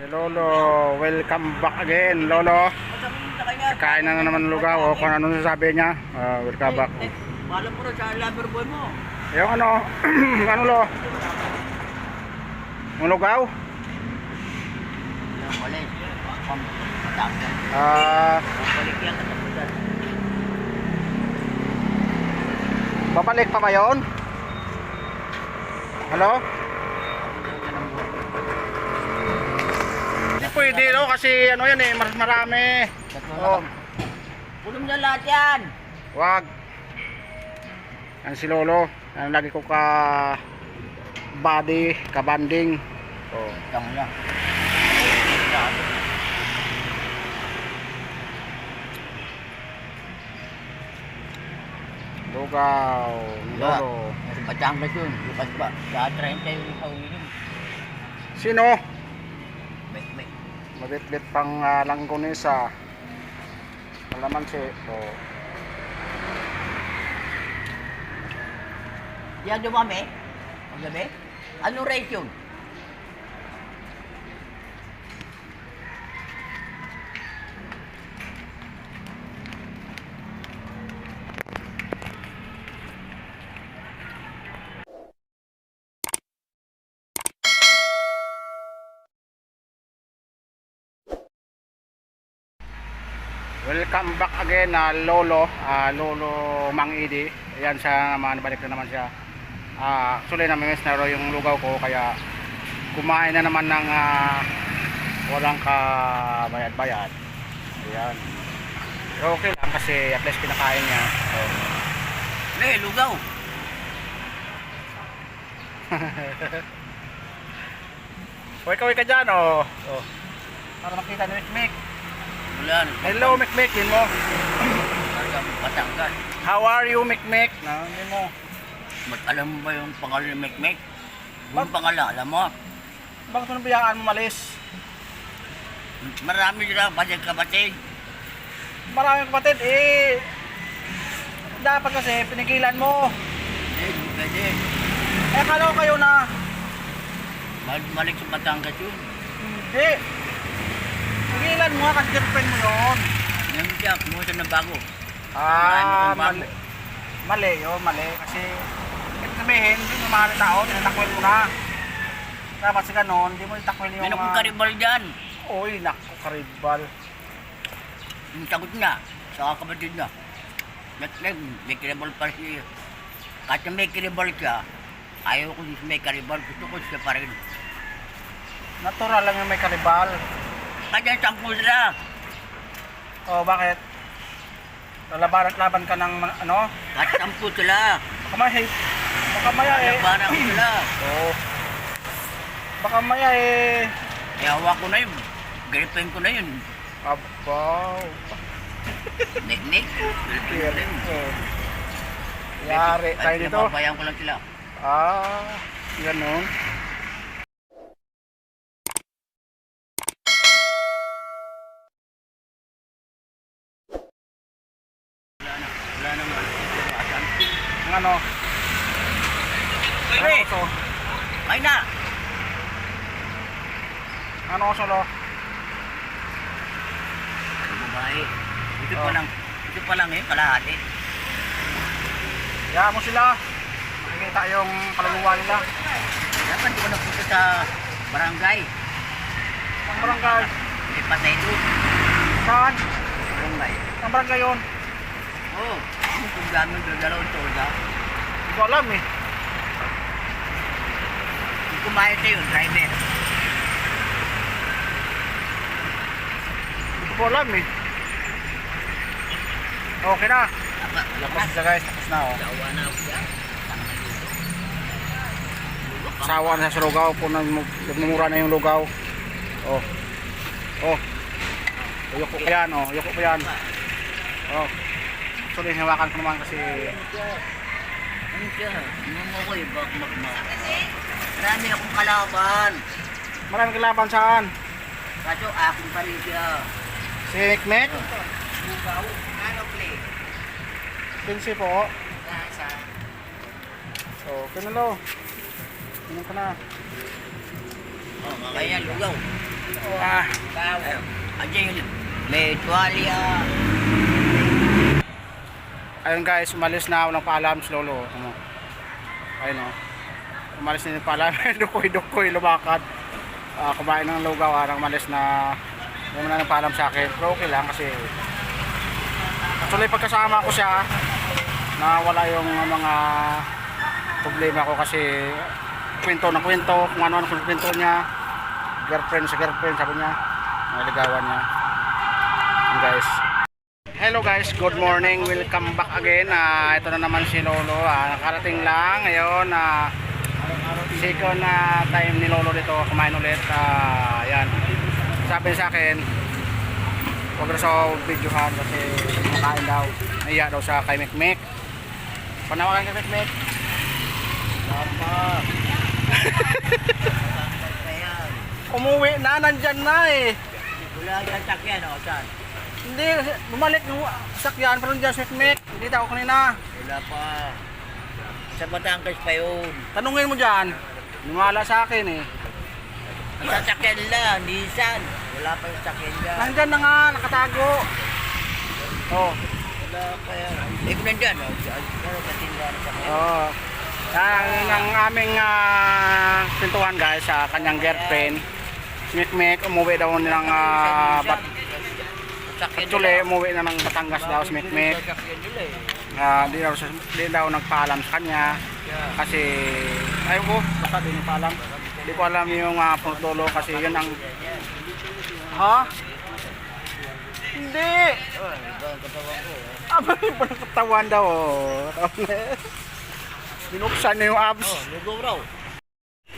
Si Lolo, welcome back again, Lolo. Kain na naman lugaw, o kung ano sasabi niya. Ah, welcome back. Malam mo na sa lover boy mo. Yung ano, ano lo? Yung lugaw? Ah, katapusan. babalik pa ba yun? Hello? Pwede no, kasi ano yan eh, mas marami. Oh, Puno mo na lahat yan. wag. Yan si Lolo. Yan lagi ko ka body, ka banding. Oh. Tama lang. Lugaw, Lolo. Sa Batangas yun. Lupas ba? Sa 30 yung ikaw yun. Sino? Mabitbit pang uh, langgonesa. Kalamansi. Oh. Yan dumami. Ang gabi. Anong rate yun? Welcome back again na Lolo, ah, Lolo Mang Idi. Ayan siya naman, balik na naman siya. Ah, actually namimiss na yung lugaw ko kaya kumain na naman ng ah, walang kabayad-bayad. Ayan. Pero okay lang kasi at least kinakain niya. So, Eh, lugaw. Uy, kaway ka dyan, oh. oh. Para makita ni Mikmik. Wala. Hello, Mikmik, din mo. Batangas. How are you, Mikmik? Na, hindi mo. Mat alam mo ba yung pangalan ni Mekmek? Yung pangalan, alam mo? Bakit mo nabiyaan mo malis? Marami sila, batid kabatid. Maraming kapatid, eh. Dapat kasi pinigilan mo. Eh, pwede. Eh, kala ko kayo na. Mal- Malik sa Batangas yun. Hindi. Pigilan mo kasi girlfriend mo yun. Yung siya, kumuha na bago. Ah, mali. Mali yun, mali. Kasi, ibig sabihin, hindi mo mahal tao, tinatakwil mo na. Dapat sa ganon, hindi mo itakwil yung... May nakong ah, karibal dyan. Uy, naku, karibal. Yung sagot niya, sa kapatid niya. Nag-leg, may karibal pa siya. Kahit na may karibal siya, ayaw ko siya may karibal, gusto ko siya pa rin. Natural lang yung may karibal. Kaya sampu sila. Oh, bakit? Lalaban at laban ka ng ano? Kahit sampu sila. Baka maya, baka maya eh. Labanan ko sila. Oo. Baka maya eh. Ihawa ko na yun. Girlfriend ko na yun. Abaw. Nik-nik. Girlfriend ko na yun. Yari tayo dito. pinababayaan ko lang sila. Ah, ganun. Wala naman. Asan? Ang ano? Ano oso? ay na. Ano oso lo? Ang babae. Ito Oh. pa lang. Ito pa lang eh, kalahati. Kaya mo sila. Makikita yung kaluluwa nila. Dapat di ko napunta sa barangay. Ang barangay. May patay doon. Saan? Barangay. Ang barangay yun? Oo. Oh, kung gamit doon dalawang tolda. Hindi ko alam eh. Kung kumayot na yun, driver. Hindi ko alam eh. Okay na. Tama. Tapos na guys, tapos na oh. Dawa na ako dyan. Sawa na sa lugaw nagmu- nagmumura na yung lugaw. Oh. Oh. Yoko pa yan, oh. Yoko pa yan. Oh. Actually, hawakan ko naman kasi Ano siya? Ano mo ko eh, bak magma. Marami akong kalaban. maraming kalaban saan. Kaso akin pa rin siya. Si Mikmek, Bugaw. Ano play? Pinsi po. Nasa. Oh, pinalo. Inom ka na. Oh, kaya lugaw. Ah, Andiyan yun. May tuwalya. Ayun guys, umalis na walang paalam si Lolo. Ano? Ayun o. Umalis na yung paalam. Dukoy-dukoy, lumakad. Ah, kumain ng lugaw, arang umalis na hindi na nagpaalam sa akin. Pero okay lang kasi actually pagkasama ko siya na wala yung mga problema ko kasi kwento na kwento kung ano ang kwento niya girlfriend sa girlfriend sabi niya naligawan niya Yun, guys Hello guys, good morning. Welcome back again. Ah, ito na naman si Lolo. Ah, nakarating lang ngayon na second na time ni Lolo dito kumain ulit. Ah, yan. Sabi sa akin, huwag na sa videohan kasi kumakain daw. Naiya daw sa kay Mekmek. Panawagan kay Mekmek. Papa. Umuwi na, nandyan na eh. Wala dyan sakyan, o, saan? Hindi, bumalik yung sakyan pero nandiyan si Mekmek. Hindi daw kanina. Wala pa. Sa Batangas pa yun. Tanungin mo dyan. Lumala sa akin eh. Ang sasakyan lang, Nissan. Wala pa yung sakyan dyan. Nandyan na nga, nakatago. Oh, Wala pa yan. Eh, kung nandyan, o, saan? Pero katindahan ng sakyan. oh. Yan ang aming ah, pintuan guys sa kanyang girlfriend. Mikmik, umuwi daw ng uh, bat Sakyan Actually, umuwi na ng Batangas daw si eh. Ah, di daw, di daw nagpaalam sa kanya kasi ayaw ko, basta di niya paalam. Di ko alam yung uh, puntulo kasi yun ang Ha? Hindi! Oh, iba ang katawan. Aba, daw. oh. Binuksan niya yung abs. Oh, lugaw raw.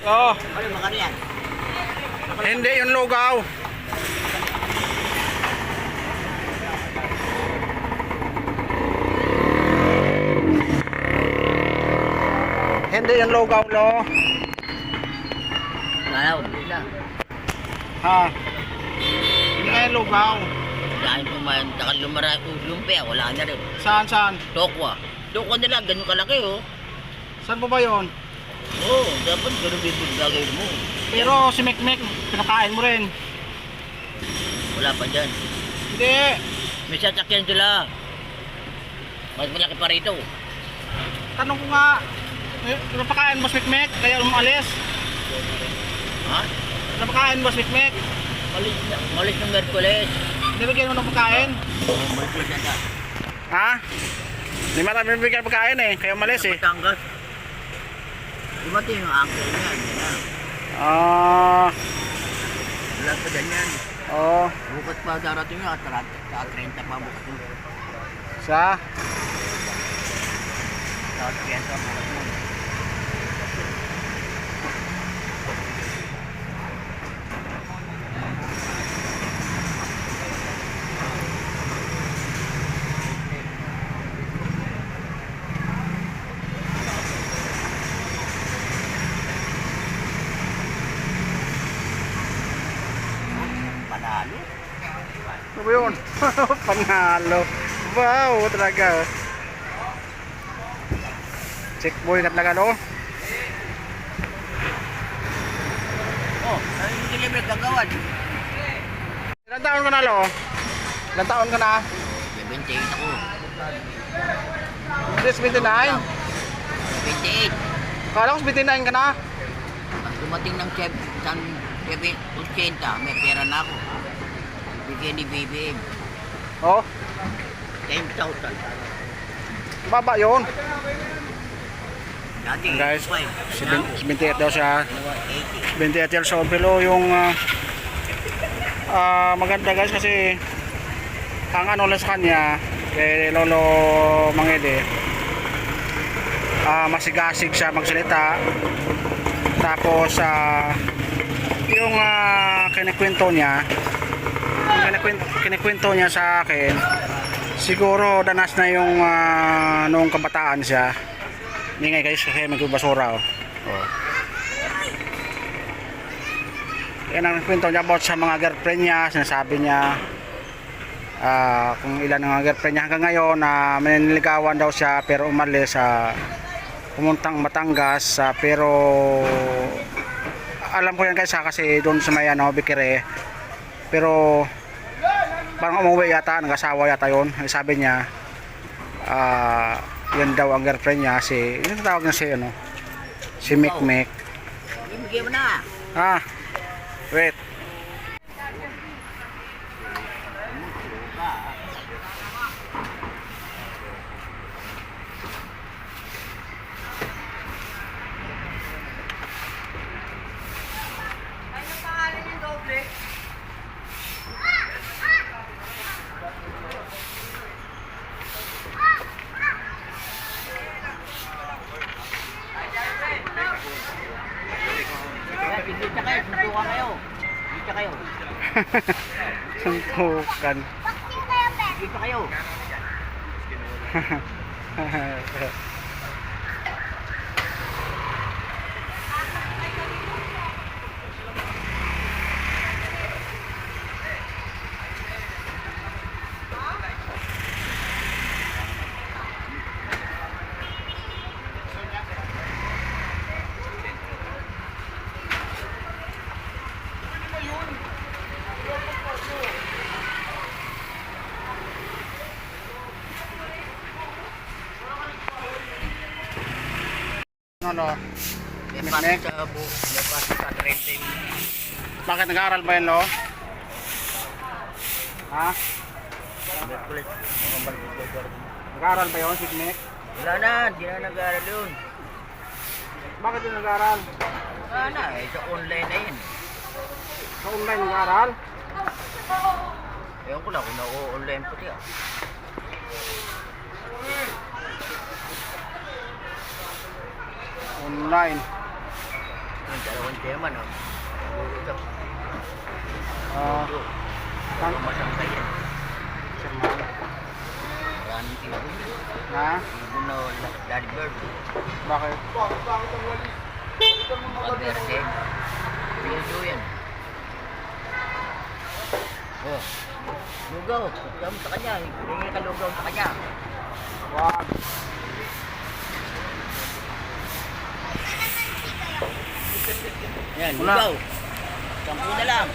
Oh, Ano mga yan? hindi yung lugaw. Hindi yung lugaw, lo. Wala, wala. Ha? Hindi nga yung lugaw. Dahil kumain, taka lumara, lumpia, wala na rin. Saan, saan? Tokwa. Tokwa nila, ganun kalaki oh. Saan po ba yun? Oo, oh, dapat ganun dito gagawin mo. Pero si Mekmek, pinakain mo rin. Wala pa dyan. Hindi. May sasakyan sila. Mas malaki pa rito. Tanong ko nga, pinapakain mo si Mekmek, kaya umalis. Ha? Pinapakain mo si Mekmek. Malis na, malis ng Merkules. Nilagyan mo ng pagkain. Oo, oh. Ha? Hindi marami bibigyan pagkain eh, kaya umalis eh. Batangas. Dumating yung uncle niya. Yan. Ah, Wala pa dyan yan. oh, Bukas pa darating yun. At sa 30 pa bukas yun. sa Sa 30 pa bukas yun. Panalo. Ano ba yun? Panalo. Wow, talaga. Check boy na talaga no? Oh, ano yung delivery gagawin? Ilan taon ka na lo? Ilan taon ka na? 78 ako. This 29? 78. Kala ko 29 ka na. Pag dumating ng chef, san 80, may pera na ako. Bigyan ni BBM. Oh, 10,000. baba yun. Dati, Guys, 5. Seven- 78 daw siya. 80. 28 years old pero yung ah, ah, maganda guys kasi ang ano lang sa kanya kay Lolo Mangede ah, masigasig siya magsalita tapos ah, yung uh, kinikwento niya kinikwento, kinikwento niya sa akin siguro danas na yung ah, noong kabataan siya nga guys kasi magbabasura oh. oh. yan ang kwento niya about sa mga girlfriend niya sinasabi niya ah, kung ilan ang girlfriend niya hanggang ngayon na may niligawan daw siya pero umalis sa pumuntang Batangas ah, pero alam ko yan guys ha, kasi doon sa may ano, Bikire Pero parang umuwi yata, nag-asawa yata yun. Sabi niya, ah, yan daw ang girlfriend niya, si, yung tawag niya si, ano, si Mick Mick. Ibigay mo na. Ah, wait. Kaya, Bigyan siya kayo. Suntukan kayo. Bigyan siya kayo. Suntukan. Siya kayo. ano, May pasok sa. May pasok sa 30 yung bakit nag-aaral ba yun, lo? Ha? Nag-aaral ba yun, si Mick? Wala na, hindi na nag-aaral yun. Bakit yun nag-aaral? Wala na, eh, sa online na yun. Sa online nag-aaral? Ewan ko lang kung na-online po siya. Online. Yung dalawang oh. Nag-uusap. Ah, Ang masangkay yan. Maraming ibon. Ha? Ibon na. Daddy Bird. Bakit? Pag-verde. Pinudo yan. Oh. Lugaw. Pagkam sa kanya. Hindi ka lugaw sa kanya. Yan, Wala. lugaw. Sampu na lang.